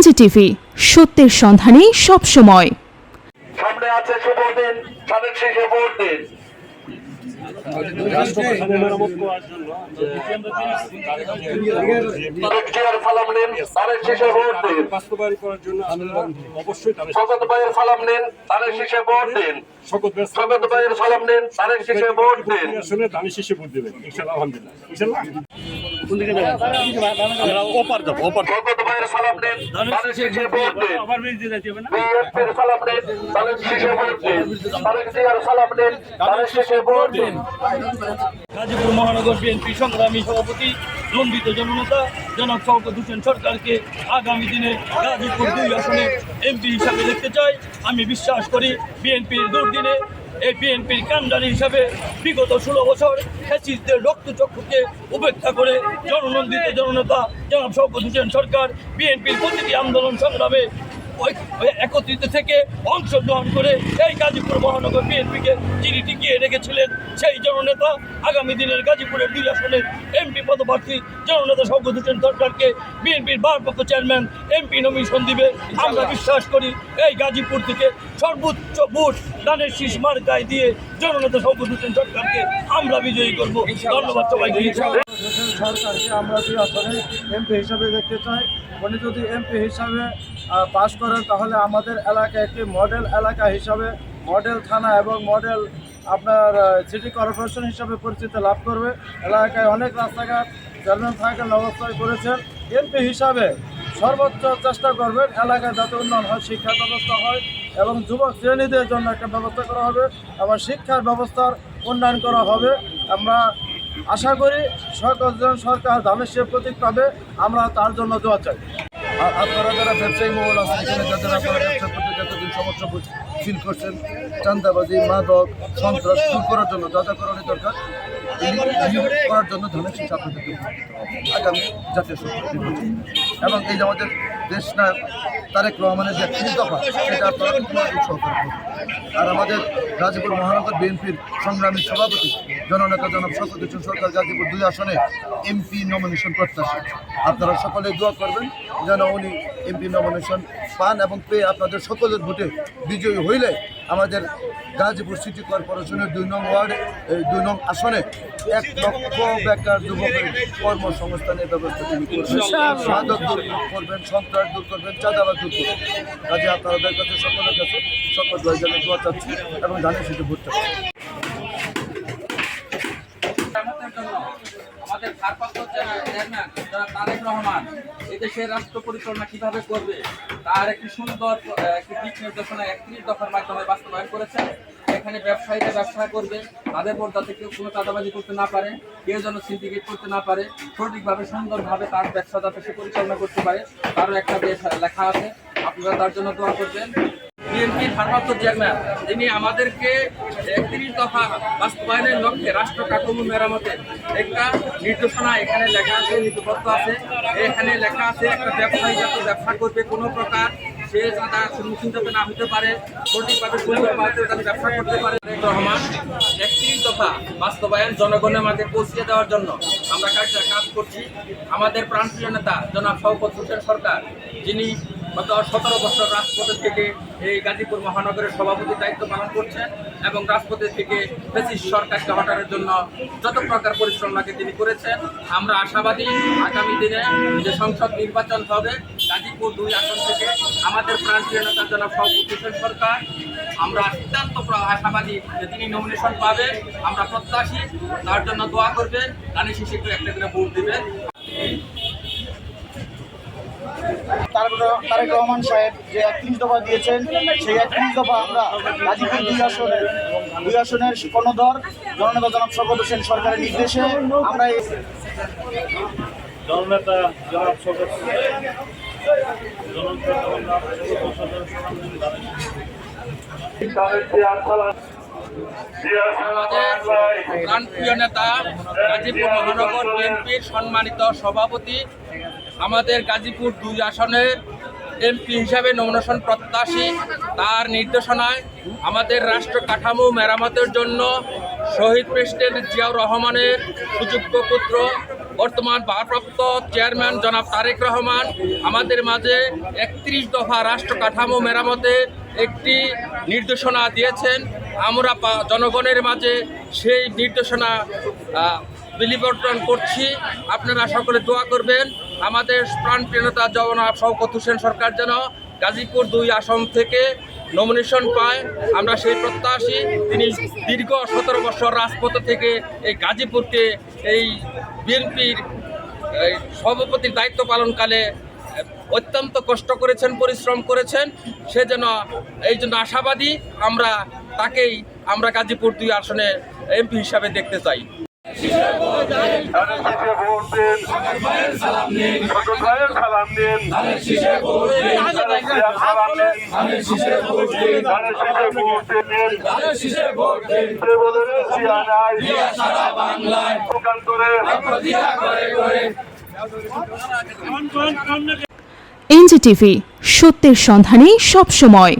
এনজিটিভি সত্যের সন্ধানে সামনে আছে শুভ দিন সামনে শেষে ভোট দিন তারেক জিয়ার সালাম নিন আমরা সালাম দিন। গাজীপুর মহানগর বিএনপি সংগ্রামী সভাপতি লম্বিত জননেতা জনাব শওকত হোসেন সরকারকে আগামী দিনে গাজীপুর দুই আসনে এমপি হিসাবে দেখতে চাই। আমি বিশ্বাস করি বিএনপির দুর্দিনে এই বিএনপির কান্ডারি হিসাবে বিগত ষোলো বছর ফ্যাসিস্টদের রক্তচক্ষুকে উপেক্ষা করে জননন্দিত জননেতা জনাব শওকত হোসেন সরকার বিএনপির প্রতিটি আন্দোলন সংগ্রামে একত্রিত থেকে অংশগ্রহণ করে এই গাজীপুর মহানগর বিএনপিকে যিনি টিকিয়ে রেখেছিলেন, সেই জননেতা আগামী দিনের গাজীপুরের দুই আসনের এমপি পদপ্রার্থী জননেতা শওকত হোসেন সরকারকে বিএনপির ভারপ্রাপ্ত চেয়ারম্যান এমপি নমিশন দিবে। আমরা বিশ্বাস করি এই গাজীপুর থেকে সর্বোচ্চ ভোট দানের শীষ মার্কায় দিয়ে জননেতা শওকত হোসেন সরকারকে আমরা বিজয়ী করব। ধন্যবাদ সবাইকে। সরকারকে আমরা দুই আসনে এমপি হিসাবে দেখতে চাই। উনি যদি এমপি হিসাবে পাশ করেন, তাহলে আমাদের এলাকা একটি মডেল এলাকা হিসাবে মডেল থানা এবং মডেল আপনার সিটি কর্পোরেশন হিসাবে পরিচিতি লাভ করবে। এলাকায় অনেক রাস্তাঘাট চেয়ারম্যান থাকার ব্যবস্থা করেছেন। এমপি হিসাবে সর্বোচ্চ চেষ্টা করবেন এলাকায় যাতে উন্নয়ন হয় শিক্ষা ব্যবস্থা হয় এবং যুবক শ্রেণীদের জন্য একটা ব্যবস্থা করা হবে এবং শিক্ষার ব্যবস্থার উন্নয়ন করা হবে। আমরা আশা করি সকলজন সরকার ধানের সে প্রতীক পাবে, আমরা তার জন্য দোয়া চাই। আপনারা যারা ব্যবসায়ী মহল আছেন সমস্যা ফিল করছেন, চান্দাবাজি, মাদক, সন্ত্রাস দূর করার জন্য যা যা দরকার করার জন্য ধানের শীষ আপনাদেরকে আগামী জাতীয় সংসদ এবং এই যে আমাদের দেশ নায়ক তারেক রহমানের যে একত্রিশ দফা সেটা আপনারা আর আমাদের গাজীপুর মহানগর বিএনপির সংগ্রামী সভাপতি, জননেতা জনাব শকত সরকার গাজীপুর দুই আসনে এমপি নমিনেশন প্রত্যাশী। আপনারা সকলে দোয়া করবেন যেন উনি এমপি নমিনেশন পান এবং পেয়ে আপনাদের সকলের ভোটে বিজয়ী হইলে আমাদের গাজীপুর সিটি কর্পোরেশনের দুই নং ওয়ার্ডে এই দুই নং আসনে এক লক্ষ বেকার যুবকের কর্মসংস্থানের ব্যবস্থা তিনি করবেন। মাদক দূর করবেন সন্ত্রাস দূর করবেন চাঁদাবাদ দূর করবেন। কাজে আপনাদের কাছে সকলের কাছে সকল দশজনের দোয়া চাচ্ছি এবং ধানের সিটি ভোট চাচ্ছি আমাদের ভারপ্রাপ্ত চেয়ারম্যান তারেক রহমান, এদেশের রাষ্ট্র পরিচালনা কীভাবে করবে, তার একটি সুন্দর একটি দিক নির্দেশনা একত্রিশ দফার মাধ্যমে বাস্তবায়ন করেছে এখানে ব্যবসায়ীরা ব্যবসা করবে, তাদের উপর যাতে কেউ কোনো চাঁদাবাজি করতে না পারে, কেউ যেন সিন্ডিকেট করতে না পারে, সঠিকভাবে, সুন্দরভাবে তার ব্যবসা যাতে সে পরিচালনা করতে পারে, তারও একটা লেখা আছে। আপনারা তার জন্য দোয়া করবেন। বিএনপির ভারপ্রাপ্ত চেয়ারম্যান তিনি আমাদেরকে একত্রিশ দফা বাস্তবায়নের লক্ষ্যে রাষ্ট্র কাঠামো মেরামতে একটা নির্দেশনা এখানে লেখা আছে, লিপিবদ্ধ আছে। এখানে লেখা আছে, একটা ব্যবসায়ী যাতে ব্যবসা করবে কোনো প্রকার, সে যাতে সম্মুখীন যাতে না হতে পারে, সঠিকভাবে ব্যবসা করতে পারে। রহমান একত্রিশ দফা বাস্তবায়ন জনগণের মাঝে পৌঁছে দেওয়ার জন্য আমরা কাজ করছি। আমাদের প্রাণপ্রিয় নেতা জনাব শওকত হোসেন সরকার, যিনি গত সতেরো বছর রাজপথের থেকে এই গাজীপুর মহানগরের সভাপতি দায়িত্ব পালন করছেন এবং রাজপথের থেকে ব্রিটিশ সরকারকে হটানোর জন্য যত প্রকার পরিশ্রম লাগে তিনি করেছেন। আমরা আশাবাদী আগামী দিনে যে সংসদ নির্বাচন হবে গাজীপুর দুই আসন থেকে আমাদের প্রান্তীয় নেতা জনাব শওকত হোসেন সরকার, আমরা অত্যন্ত আশাবাদী যে তিনি নমিনেশন পাবে। আমরা প্রত্যাশী, তার জন্য দোয়া করবেন। দানি শিশির একটা করে ভোট দিবেন। তারেক রহমান সাহেব যে একত্রিশ দফা দিয়েছেন, সেই একত্রিশ দফা আমরা গাজীপুর দুই আসনের দুই আসনের কর্ণধর জননেতা জনাব শকত হোসেন সরকারের নির্দেশে আমরা এই জননেতা জনাব শকত ভাই প্রাণপ্রিয় নেতা, গাজীপুর মহানগর বিএনপির সম্মানিত সভাপতি, আমাদের গাজীপুর দুই আসনের এমপি হিসাবে নমিনেশন প্রত্যাশী, তার নির্দেশনায় আমাদের রাষ্ট্র কাঠামো মেরামতের জন্য শহীদ প্রেসিডেন্ট জিয়াউর রহমানের সুযোগ্য পুত্র, বর্তমান ভারপ্রাপ্ত চেয়ারম্যান জনাব তারেক রহমান, আমাদের মাঝে একত্রিশ দফা রাষ্ট্র কাঠামো মেরামতে একটি নির্দেশনা দিয়েছেন। আমরা জনগণের মাঝে সেই নির্দেশনা বিলিবর্তন করছি। আপনারা সকলে দোয়া করবেন। আমাদের প্রাণপ্রিয়তা জগন্নাথ শওকত হোসেন সরকার যেন গাজীপুর দুই আসন থেকে নমিনেশন পায়। আমরা সেই প্রত্যাশী। তিনি দীর্ঘ সতেরো বছর রাজপথ থেকে এই গাজীপুরকে এই বিএনপির সভাপতির দায়িত্ব পালনকালে অত্যন্ত কষ্ট করেছেন, পরিশ্রম করেছেন। সে যেন এই জন্য আশাবাদী আমরা তাকেই আমরা গাজীপুর দুই আসনে এমপি হিসাবে দেখতে চাই। বাংলায় এনজিটিভি সত্যের সন্ধানে সবসময়